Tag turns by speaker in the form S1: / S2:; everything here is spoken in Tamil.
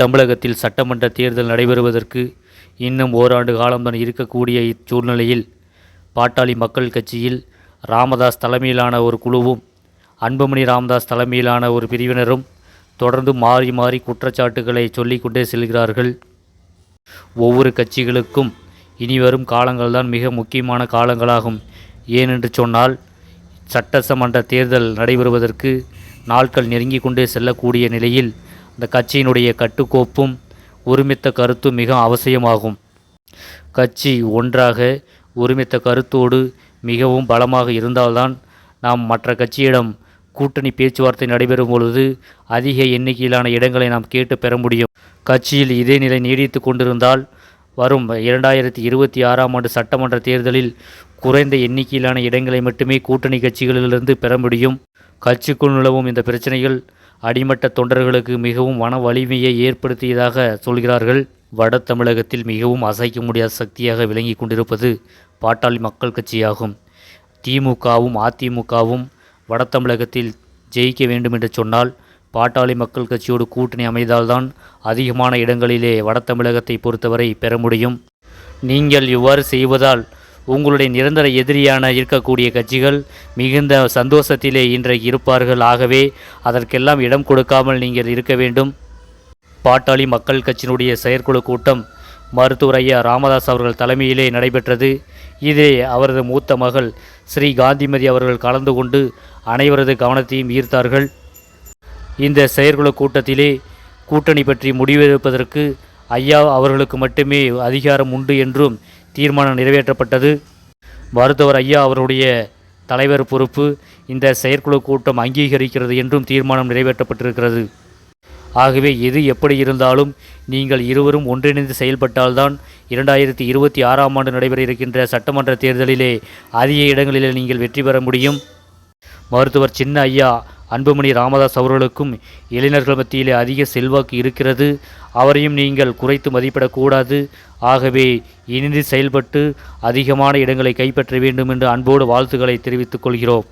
S1: தமிழகத்தில் சட்டமன்ற தேர்தல் நடைபெறுவதற்கு இன்னும் ஓராண்டு காலம்தான் இருக்கக்கூடிய இச்சூழ்நிலையில் பாட்டாளி மக்கள் கட்சியில் ராமதாஸ் தலைமையிலான ஒரு குழுவும் அன்புமணி ராமதாஸ் தலைமையிலான ஒரு பிரிவினரும் தொடர்ந்து மாறி மாறி குற்றச்சாட்டுகளை சொல்லிக்கொண்டே செல்கிறார்கள். ஒவ்வொரு கட்சிகளுக்கும் இனிவரும் காலங்கள்தான் மிக முக்கியமான காலங்களாகும். ஏனென்று சொன்னால் சட்டசமன்ற தேர்தல் நடைபெறுவதற்கு நாட்கள் நெருங்கி கொண்டே செல்லக்கூடிய நிலையில் இந்த கட்சியினுடைய கட்டுக்கோப்பும் ஒருமித்த கருத்தும் மிக அவசியமாகும். கட்சி ஒன்றாக ஒருமித்த கருத்தோடு மிகவும் பலமாக இருந்தால்தான் நாம் மற்ற கட்சியிடம் கூட்டணி பேச்சுவார்த்தை நடைபெறும் பொழுது அதிக எண்ணிக்கையிலான இடங்களை நாம் கேட்டு பெற முடியும். கட்சியில் இதே நிலை நீடித்து கொண்டிருந்தால் வரும் இரண்டாயிரத்தி இருபத்தி ஆறாம் ஆண்டு சட்டமன்ற தேர்தலில் குறைந்த எண்ணிக்கையிலான இடங்களை மட்டுமே கூட்டணி கட்சிகளிலிருந்து பெற முடியும். கட்சிக்குள் நிலவும் இந்த பிரச்சனைகள் அடிமட்ட தொண்டர்களுக்கு மிகவும் மன வலிமையை ஏற்படுத்தியதாக சொல்கிறார்கள். வட தமிழகத்தில் மிகவும் அசைக்க முடியாத சக்தியாக விளங்கி கொண்டிருப்பது பாட்டாளி மக்கள் கட்சியாகும். திமுகவும் அதிமுகவும் வட தமிழகத்தில் ஜெயிக்க வேண்டும் என்று சொன்னால் பாட்டாளி மக்கள் கட்சியோடு கூட்டணி அமைந்தால்தான் அதிகமான இடங்களிலே வட தமிழகத்தை பொறுத்தவரை பெற முடியும். நீங்கள் இவ்வாறு செய்வதால் உங்களுடைய நிரந்தர எதிரியான இருக்கக்கூடிய கட்சிகள் மிகுந்த சந்தோஷத்திலே இன்றைக்கு இருப்பார்கள். ஆகவே அதற்கெல்லாம் இடம் கொடுக்காமல் நீங்கள் இருக்க வேண்டும். பாட்டாளி மக்கள் கட்சியினுடைய செயற்குழு கூட்டம் மருத்துவர் ஐயா ராமதாஸ் அவர்கள் தலைமையிலே நடைபெற்றது. இதிலே அவரது மூத்த மகள் ஸ்ரீ காந்திமதி அவர்கள் கலந்து கொண்டு அனைவரது கவனத்தையும் ஈர்த்தார்கள். இந்த செயற்குழு கூட்டத்திலே கூட்டணி பற்றி முடிவெடுப்பதற்கு ஐயா அவர்களுக்கு மட்டுமே அதிகாரம் உண்டு என்றும் தீர்மானம் நிறைவேற்றப்பட்டது. மருத்துவர் ஐயா அவருடைய தலைவர் பொறுப்பு இந்த செயற்குழு கூட்டம் அங்கீகரிக்கிறது என்றும் தீர்மானம் நிறைவேற்றப்பட்டிருக்கிறது. ஆகவே எது எப்படி இருந்தாலும் நீங்கள் இருவரும் ஒன்றிணைந்து செயல்பட்டால்தான் இரண்டாயிரத்தி இருபத்தி ஆறாம் ஆண்டு நடைபெற இருக்கின்ற சட்டமன்ற தேர்தலிலே அதிக இடங்களிலே நீங்கள் வெற்றி பெற முடியும். மருத்துவர் சின்ன ஐயா அன்புமணி ராமதாஸ் அவர்களுக்கும் இளைஞர்கள் மத்தியிலே அதிக செல்வாக்கு இருக்கிறது. அவரையும் நீங்கள் குறைத்து மதிப்பிடக்கூடாது. ஆகவே இணைந்து செயல்பட்டு அதிகமான இடங்களை கைப்பற்ற வேண்டும் என்று அன்போடு வாழ்த்துக்களை தெரிவித்துக் கொள்கிறோம்.